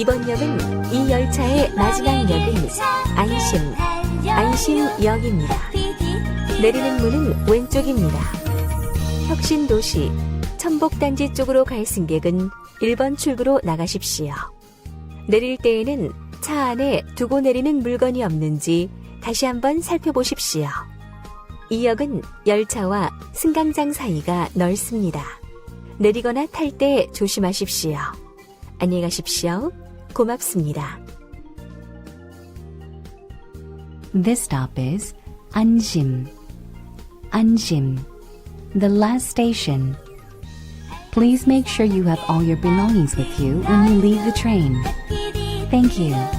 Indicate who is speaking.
Speaker 1: 이번 역은 이 열차의 마지막 역은 안심, 안심역입니다. 내리는 문은 왼쪽입니다. 혁신도시, 천복단지 쪽으로 갈 승객은 1번 출구로 나가십시오. 내릴 때에는 차 안에 두고 내리는 물건이 없는지 다시 한번 살펴보십시오. 이 역은 열차와 승강장 사이가 넓습니다. 내리거나 탈 때 조심하십시오. 안녕히 가십시오. 고맙습니다.
Speaker 2: This stop is Anjim. Anjim, the last station. Please make sure you have all your belongings with you when you leave the train. Thank you.